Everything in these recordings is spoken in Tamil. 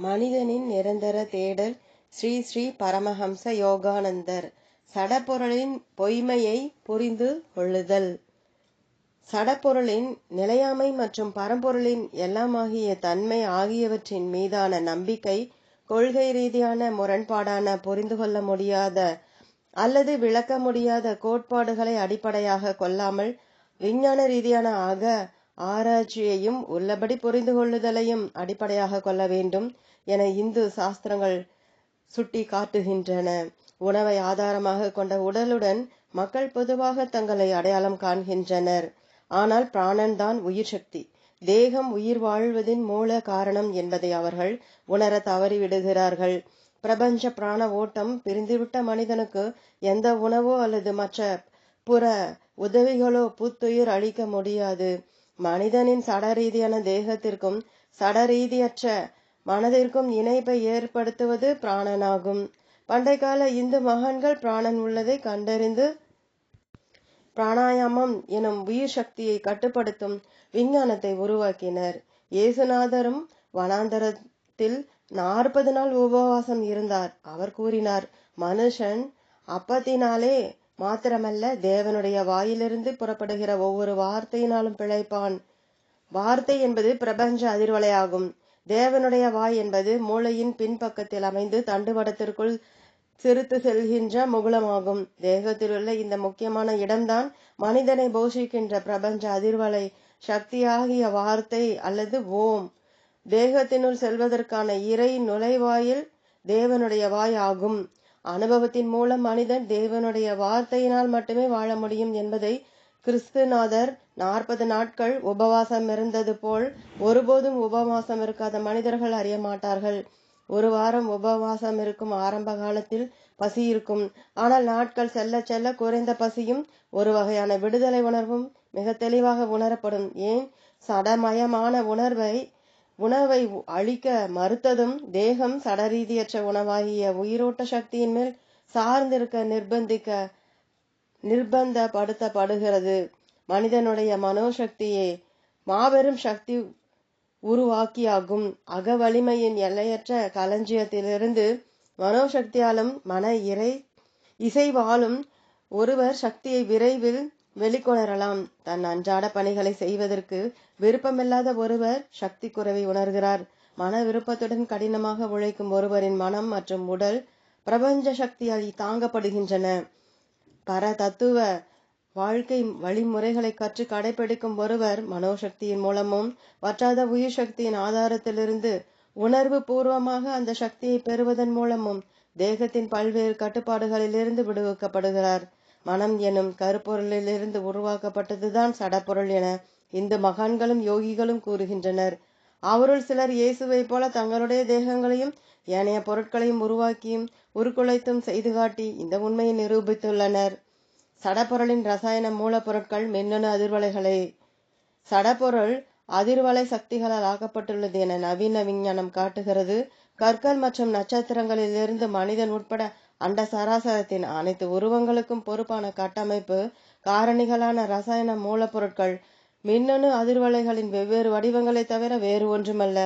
மனிதனின் நிரந்தர தேடல் ஸ்ரீ ஸ்ரீ பரமஹம்ச யோகானந்தர். சடப்பொருளின் பொய்மையை புரிந்து கொள்ளுதல். சடப்பொருளின் நிலையாமை மற்றும் பரம்பொருளின் எல்லாமாகிய தன்மை ஆகியவற்றின் மீதான நம்பிக்கை கொள்கை ரீதியான முரண்பாடான புரிந்து கொள்ள முடியாத அல்லது விளக்க முடியாத கோட்பாடுகளை அடிப்படையாக கொள்ளாமல் விஞ்ஞான ரீதியான ஆக ஆராய்ச்சியையும் உள்ளபடி புரிந்து கொள்ளுதலையும் அடிப்படையாக கொள்ள வேண்டும் என இந்து சாஸ்திரங்கள் சுட்டி காட்டுகின்றன. உணவை ஆதாரமாக கொண்ட உடலுடன் மக்கள் பொதுவாக தங்களை அடையாளம் காண்கின்றனர். ஆனால் பிராணன் தான் உயிர் சக்தி. தேகம் உயிர் வாழ்வதின் மூல காரணம் என்பதை அவர்கள் உணர தவறிவிடுகிறார்கள். பிரபஞ்ச பிராண ஓட்டம் பிரிந்துவிட்ட மனிதனுக்கு எந்த உணவோ அல்லது மற்ற புற உதவிகளோ புத்துயிர் அளிக்க முடியாது. மனிதனின் சடரீதியான தேகத்திற்கும் சடரீதியற்ற மனதிற்கும் இணைப்பை ஏற்படுத்துவது பிராணனாகும். பண்டை கால இந்து மகான்கள் பிராணன் உள்ளதை கண்டறிந்து பிராணாயாமம் எனும் உயிர் சக்தியை கட்டுப்படுத்தும் விஞ்ஞானத்தை உருவாக்கினர். இயேசுநாதரும் வனாந்தரத்தில் நாற்பது நாள் உபவாசம் இருந்தார். அவர் கூறினார் மனுஷன் அப்பத்தினாலே மாத்திரமல்ல தேவனுடைய வாயிலிருந்து புறப்படுகிற ஒவ்வொரு வார்த்தையினாலும் பிழைப்பான். வார்த்தை என்பது பிரபஞ்ச அதிர்வலையாகும். தேவனுடைய வாய் என்பது மூளையின் பின்பக்கத்தில் அமைந்து தண்டுவடத்திற்குள் சிரித்து செல்கின்ற முகுளமாகும். தேகத்திலுள்ள இந்த முக்கியமான இடம்தான் மனிதனை போஷிக்கின்ற பிரபஞ்ச அதிர்வலை சக்தியாகிய வார்த்தை அல்லது ஓம். தேகத்தினுள் செல்வதற்கான இறை நுழைவாயில் தேவனுடைய வாய் ஆகும். அனுபவத்தின் மூலம் மனிதன் தேவனுடைய வார்த்தையினால் மட்டுமே வாழ முடியும் என்பதை கிறிஸ்துநாதர் நாற்பது நாட்கள் உபவாசம் இருந்தது போல் ஒருபோதும் உபவாசம் இருக்காத மனிதர்கள் அறிய மாட்டார்கள். ஒரு வாரம் உபவாசம் இருக்கும் ஆரம்ப காலத்தில் பசி இருக்கும். ஆனால் நாட்கள் செல்ல செல்ல குறைந்த பசியும் ஒரு வகையான விடுதலை உணர்வும் மிக தெளிவாக உணரப்படும். ஏன்? சடமயமான உணர்வை உணவை அழிக்க மறுத்ததும் தேகம் சடரீதியற்ற உணவாகிய உயிரோட்ட சக்தியின் மேல் சார்ந்திருக்க நிர்பந்திக்க நிர்பந்தப்படுத்தப்படுகிறது. மனிதனுடைய மனோசக்தியே மாபெரும் சக்தி உருவாக்கியாகும். அக வலிமையின் எல்லையற்ற களஞ்சியத்திலிருந்து மனோசக்தியாலும் மன இறை இசைவாலும் ஒருவர் சக்தியை விரைவில் வெளிக்கொணரலாம். தன் அன்றாட பணிகளை செய்வதற்கு விருப்பமில்லாத ஒருவர் சக்தி குறைவை உணர்கிறார். மன விருப்பத்துடன் கடினமாக உழைக்கும் ஒருவரின் மனம் மற்றும் உடல் பிரபஞ்ச சக்தியால் தாங்கப்படுகின்றன. பர தத்துவ வாழ்க்கை வழிமுறைகளை கற்று கடைபிடிக்கும் ஒருவர் மனோசக்தியின் மூலமும் வற்றாத உயிர் சக்தியின் ஆதாரத்திலிருந்து உணர்வு பூர்வமாக அந்த சக்தியை பெறுவதன் மூலமும் தேகத்தின் பல்வேறு கட்டுப்பாடுகளிலிருந்து விடுவிக்கப்படுகிறார். மனம் எனும் கருப்பொருளிலிருந்து உருவாக்கப்பட்டதுதான் சடப்பொருள் என இந்து மகான்களும் யோகிகளும் கூறுகின்றனர். அவருள் சிலர் இயேசுவைப் போல தங்களுடைய தேகங்களையும் ஏனைய பொருட்களையும் உருவாக்கியும் உருக்குலைத்தும் செய்து காட்டி இந்த உண்மையை நிரூபித்துள்ளனர். சடப்பொருளின் ரசாயன மூலப்பொருட்கள் மின்னணு அதிர்வலைகளே. சடப்பொருள் அதிர்வலை சக்திகளால் ஆக்கப்பட்டுள்ளது என நவீன விஞ்ஞானம் காட்டுகிறது. கற்கள் மற்றும் நட்சத்திரங்களிலிருந்து மனிதன் உட்பட அண்ட சராசரத்தின் அனைத்து உருவங்களுக்கும் பொறுப்பான கட்டமைப்பு காரணிகளான ரசாயன மூலப்பொருட்கள் மின்னணு அதிர்வலைகளின் வெவ்வேறு வடிவங்களை தவிர வேறு ஒன்றுமல்ல.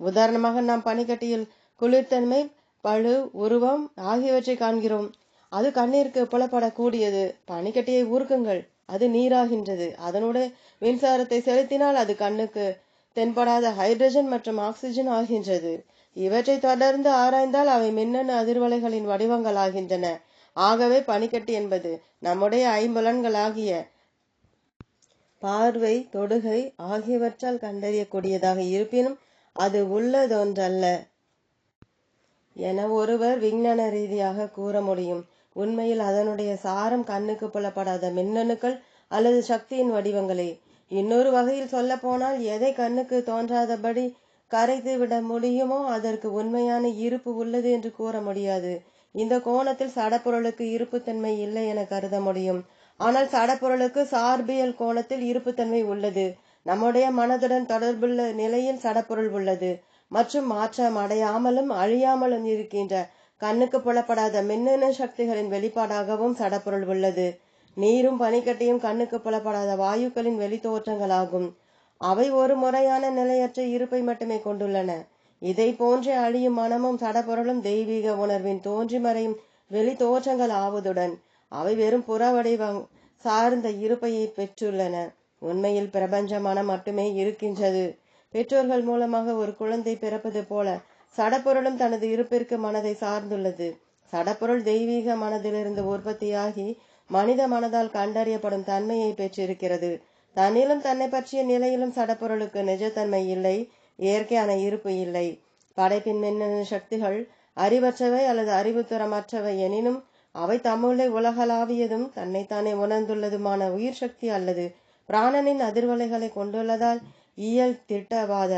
உதாரணமாக நாம் பனிக்கட்டியில் குளிர்தன்மை பழு உருவம் ஆகியவற்றை காண்கிறோம். அது கண்ணீருக்கு புலப்படக்கூடியது. பனிக்கட்டியை ஊர்க்குங்கள். அது நீராகின்றது. அதனுடைய மின்சாரத்தை செலுத்தினால் அது கண்ணுக்கு தென்படாத ஹைட்ரஜன் மற்றும் ஆக்சிஜன் ஆகின்றது. இவற்றை தொடர்ந்து ஆராய்ந்தால் அவை மின்னணு அதிர்வலைகளின் வடிவங்கள் ஆகின்றன ஆகவே பனிக்கட்டி என்பது நம்முடைய ஐம்புலன்களாகிய பார்வை தொடுகை ஆகியவற்றால் கண்டறியக்கூடியதாக இருப்பினும் அது உள்ளதொன்றல்ல என ஒருவர் விஞ்ஞான ரீதியாக கூற முடியும். உண்மையில் அதனுடைய சாரம் கண்ணுக்கு புலப்படாத மின்னணுக்கள் அல்லது சக்தியின் வடிவங்களே. இன்னொரு வகையில் சொல்ல போனால் எதை கண்ணுக்கு தோன்றாதபடி கரைத்து விட முடியுமோ அதற்கு உண்மையான இருப்பு உள்ளது என்று கூற முடியாது. இந்த கோணத்தில் சடப்பொருளுக்கு இருப்புத்தன்மை இல்லை என கருத முடியும். ஆனால் சடப்பொருளுக்கு சார்பியல் கோணத்தில் இருப்புத்தன்மை உள்ளது. நம்முடைய மனதுடன் தொடர்புள்ள நிலையில் சடப்பொருள் உள்ளது. மற்றும் மாற்றம் அடையாமலும் அழியாமலும் இருக்கின்ற கண்ணுக்கு புலப்படாத மின்னணு சக்திகளின் வெளிப்பாடாகவும் சடப்பொருள் உள்ளது. நீரும் பனிக்கட்டியும் கண்ணுக்கு புலப்படாத வாயுக்களின் வெளித்தோற்றங்களாகும். அவை ஒரு முறையான நிலையற்ற இருப்பை மட்டுமே கொண்டுள்ளன. இதை போன்றே அழியும் மனமும் சடப்பொருளும் தெய்வீக உணர்வின் தோன்றி மறையும் வெளி தோற்றங்கள் ஆவதுடன் அவை வெறும் புற வடிவம் சார்ந்த இருப்பையை பெற்றுள்ளன. உண்மையில் பிரபஞ்ச மனம் மட்டுமே இருக்கின்றது. பெற்றோர்கள் மூலமாக ஒரு குழந்தை பிறப்பது போல சடப்பொருளும் தனது இருப்பிற்கு மனதை சார்ந்துள்ளது. சடப்பொருள் தெய்வீக மனதிலிருந்து உற்பத்தியாகி மனித மனதால் கண்டறியப்படும் தன்மையை பெற்றிருக்கிறது. தன்னிலும் தன்னை பற்றிய நிலையிலும் சடப்பொருளுக்கு நிஜத்தன்மை இல்லை இயற்கையான இருப்பு இல்லை. படைப்பின் மின்னணு சக்திகள் அறிவற்றவை அல்லது அறிவுத்தரமற்றவை எனினும் அவை தம்முள்ளே உலகளாவியதும் தன்னைத்தானே உணர்ந்துள்ளதுமான உயிர் சக்தி அல்லது பிராணனின் அதிர்வலைகளை கொண்டுள்ளதால் இயல் திட்டவாத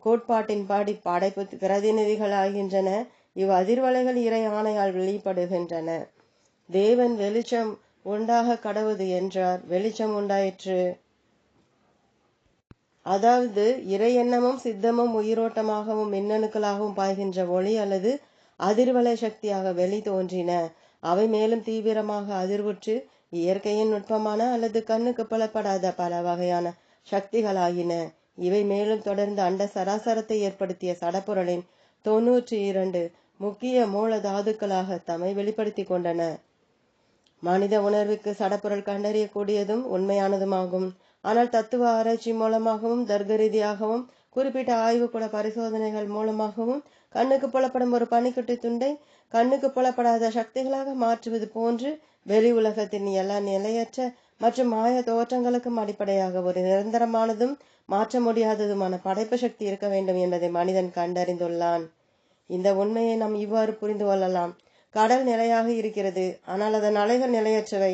கோட்பாட்டின் படி படைப்பு பிரதிநிதிகளாகின்றன. இவ் அதிர்வலைகள் இறை ஆணையால் வெளிப்படுகின்றன. தேவன் வெளிச்சம் உண்டாக கடவுது என்றார். வெளிச்சம் உண்டாயிற்று. அதாவது இறை எண்ணமும் சித்தமும் உயிரோட்டமாகவும் மின்னணுக்களாகவும் பாய்கின்ற ஒளி அல்லது அதிர்வலை சக்தியாக வெளி தோன்றின. அவை மேலும் தீவிரமாக அதிர்வுற்று இயற்கையின் நுட்பமான அல்லது கண்ணுக்கு புலப்படாத பல வகையான சக்திகளாகின. இவை மேலும் தொடர்ந்து அண்ட சராசரத்தை ஏற்படுத்திய சடப்பொருளின் தொன்னூற்றி இரண்டு முக்கிய மூல தாதுக்களாக தம்மை வெளிப்படுத்தி கொண்டன. மனித உணர்வுக்கு சடப்பொருள் கண்டறியக்கூடியதும் உண்மையானதுமாகும். ஆனால் தத்துவ ஆராய்ச்சி மூலமாகவும் தர்க்க ரீதியாகவும் குறிப்பிட்ட ஆய்வுக்கூட பரிசோதனைகள் மூலமாகவும் கண்ணுக்கு புலப்படும் ஒரு பனிக்குட்டி துண்டை கண்ணுக்கு புலப்படாத சக்திகளாக மாற்றுவது போன்று வெளி உலகத்தின் எல்லா நிலையற்ற மற்றும் மாய தோற்றங்களுக்கும் அடிப்படையாக ஒரு நிரந்தரமானதும் மாற்ற முடியாததுமான படைப்பு சக்தி இருக்க வேண்டும் என்பதை மனிதன் கண்டறிந்துள்ளான். இந்த உண்மையை நாம் இவ்வாறு புரிந்து கொள்ளலாம். கடல் நிலையாக இருக்கிறது. ஆனால் அதன் அலைகள் நிலையற்றவை.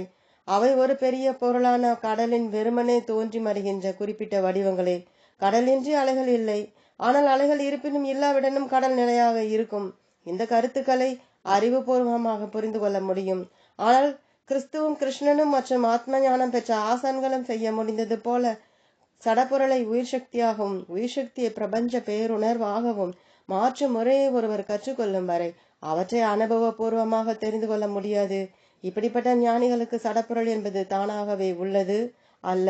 அவை ஒரு பெரிய பொருளான கடலின் வெறுமனே தோன்றி மறைகின்ற குறிப்பிட்ட வடிவங்களே. கடலின்றி அலைகள் இல்லை. ஆனால் அலைகள் இருப்பினும் இல்லாவிடனும் கடல் நிலையாக இருக்கும். இந்த கருத்துக்களை அறிவுபூர்வமாக புரிந்து கொள்ள முடியும். ஆனால் கிறிஸ்துவும் கிருஷ்ணனும் மற்றும் ஆத்ம ஞானம் பெற்ற ஆசான்களும் செய்ய முடிந்தது போல சடப்பொருளை உயிர் சக்தியாகவும் உயிர் சக்தியை பிரபஞ்ச பேருணர்வாகவும் மாற்றும் முறையை ஒருவர் கற்றுக்கொள்ளும் வரை அவற்றை அனுபவபூர்வமாக தெரிந்து கொள்ள முடியாது. இப்படிப்பட்ட ஞானிகளுக்கு சடப்பொருள் என்பது தானாகவே உள்ளது அல்ல.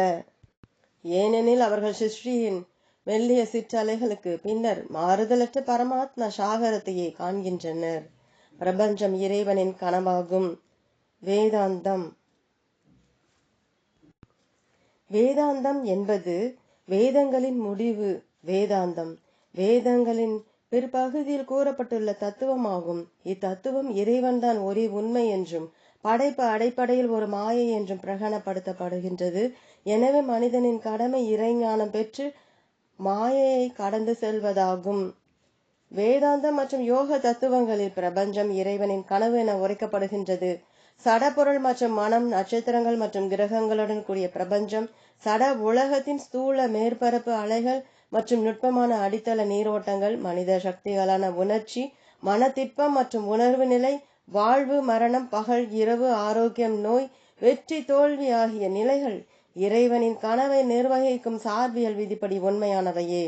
ஏனெனில் அவர்கள் சிருஷ்டியின் மெல்லிய சிற்றலைகளுக்கு பின்னர் மாறுதலற்ற பரமாத்ம சாகரத்தையே காண்கின்றனர். பிரபஞ்சம் இறைவனின் கனவாகும். வேதாந்தம். வேதாந்தம் என்பது வேதங்களின் முடிவு வேதாந்தம். வேதங்களின் பிற்பகுதியில் கூறப்பட்டுள்ள தத்துவமாகும். இத்தத்துவம் இறைவன்தான் ஒரே உண்மை என்றும் படைப்பு அடைப்படையில் ஒரு மாயை என்றும் பிரகடனப்படுத்தப்படுகின்றது. எனவே மனிதனின் கடமை இறைஞானம் பெற்று மாயையை கடந்து செல்வதாகும். வேதாந்தம் மற்றும் யோக தத்துவங்களில் பிரபஞ்சம் இறைவனின் கனவு என உரைக்கப்படுகின்றது. சடப்பொருள் மற்றும் மனம் நட்சத்திரங்கள் மற்றும் கிரகங்களுடன் கூடிய பிரபஞ்சம் சட உலகத்தின் ஸ்தூல மேற்பரப்பு அலைகள் மற்றும் நுட்பமான அடித்தள நீரோட்டங்கள் மனித சக்திகளான உணர்ச்சி மனத்திற்பம் மற்றும் உணர்வு நிலை வாழ்வு மரணம் பகல் இரவு ஆரோக்கியம் நோய் வெற்றி தோல்வி ஆகிய நிலைகள் இறைவனின் கனவை நிர்வகிக்கும் சார்பியல் விதிப்படி உண்மையானவையே.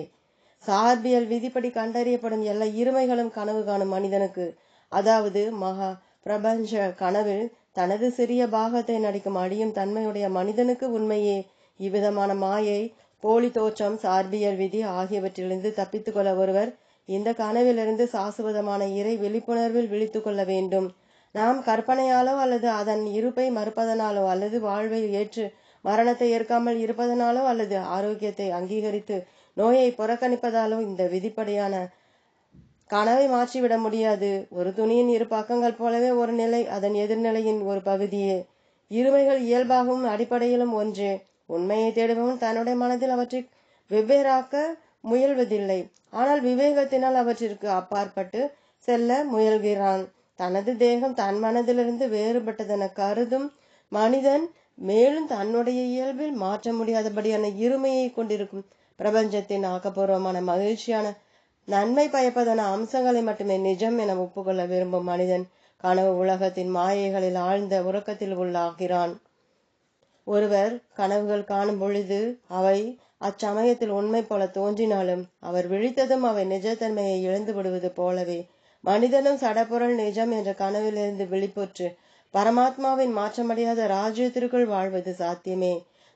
சார்பியல் விதிப்படி கண்டறியப்படும் எல்லா இருமைகளும் கனவு காணும் மனிதனுக்கு. அதாவது மகா பிரபஞ்ச கனவில் தனது சிறிய பாகத்தை நடிக்கும் அழியும் தன்மையுடைய மனிதனுக்கு உண்மையே. இவ்விதமான மாயை போலி தோற்றம் சார்பியல் விதி ஆகியவற்றிலிருந்து தப்பித்துக்கொள்ள ஒருவர் இந்த கனவிலிருந்து சாசுவதமான இறை விழிப்புணர்வில் விழித்து கொள்ள வேண்டும். நாம் கற்பனையாலோ அல்லது அதன் இருப்பை மறுப்பதனாலோ அல்லது வாழ்வை ஏற்று மரணத்தை ஏற்காமல் இருப்பதனாலோ அல்லது ஆரோக்கியத்தை அங்கீகரித்து நோயை புறக்கணிப்பதாலோ இந்த விதிப்படியான கனவை மாற்றிவிட முடியாது. ஒரு துணியின் இரு பக்கங்கள் போலவே ஒரு நிலை அதன் எதிர்நிலையின் ஒரு பகுதியே. இருமைகள் இயல்பாகவும் அடிப்படையிலும் ஒன்றே. உண்மையை தேடுபவன் தன்னுடைய மனதில் அவற்றை வெவ்வேறாக்க முயல்வதில்லை. ஆனால் விவேகத்தினால் அவற்றிற்கு அப்பாற்பட்டு செல்ல முயல்கிறான். தனது தேகம் தன் மனதிலிருந்து வேறுபட்டதென கருதும் மனிதன் மேலும் தன்னுடைய இயல்பில் மாற்ற முடியாதபடியான இருமையை கொண்டிருக்கும் பிரபஞ்சத்தின் ஆக்கப்பூர்வமான மகிழ்ச்சியான நன்மை பயப்பதன அம்சங்களை மட்டுமே நிஜம் என ஒப்புக்கொள்ள விரும்பும் மனிதன் கனவு உலகத்தின் மாயைகளில் ஆழ்ந்த உறக்கத்தில் உள்ளாகிறான். ஒருவர் கனவுகள் காணும் பொழுது அவை அச்சமயத்தில் உண்மை போல தோன்றினாலும் அவர் விழித்ததும் அவை நிஜத்தன்மையை இழந்து விடுவது போலவே. மனிதனும் சடப்பொருள் நிஜம் என்ற கனவிலிருந்து விழிப்புற்று பரமாத்மாவின் மாற்றமடையாத ராஜ்யத்திற்குள் வாழ்வது சாத்தியமே.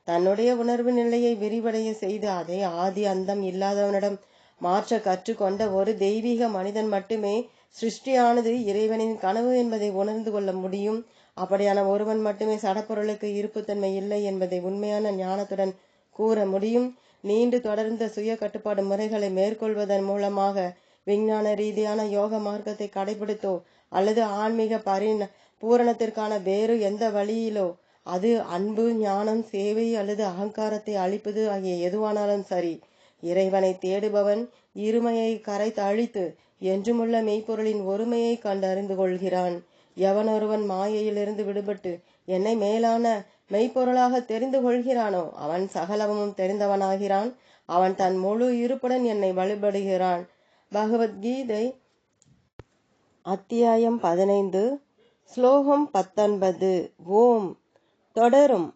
தன்னுடைய உணர்வு நிலையை விரிவடைய செய்து அதை ஆதி அந்தம் இல்லாதவனிடம் மாற்ற கற்றுக்கொண்ட ஒரு தெய்வீக மனிதன் மட்டுமே சிருஷ்டியானது இறைவனின் கனவு என்பதை உணர்ந்து கொள்ள முடியும். அப்படியான ஒருவன் மட்டுமே சடப்பொருளுக்கு இருப்புத்தன்மை இல்லை என்பதை உண்மையான ஞானத்துடன் கூற முடியும். நீண்டு தொடர்ந்த சுய கட்டுப்பாடு முறைகளை மேற்கொள்வதன் மூலமாக விஞ்ஞான ரீதியான யோக மார்க்கத்தை கடைபிடித்தோ அல்லது ஆன்மீக பரிண பூரணத்திற்கான வேறு எந்த வழியிலோ அது அன்பு ஞானம் சேவை அல்லது அகங்காரத்தை அழிப்பது ஆகிய எதுவானாலும் சரி இறைவனை தேடுபவன் இருமையை கரைத்து அழித்து என்றுமுள்ள மெய்ப்பொருளின் ஒருமையை கண்டறிந்து கொள்கிறான். எவனொருவன் மாயையிலிருந்து விடுபட்டு என்னை மேலான மெய்ப்பொருளாக தெரிந்து கொள்கிறானோ அவன் சகலமும் தெரிந்தவனாகிறான். அவன் தன் முழு இருப்புடன் என்னை வழிபடுகிறான். பகவத்கீதை அத்தியாயம் பதினைந்து. ஸ்லோகம் பத்தொன்பது. ஓம். தொடரும்.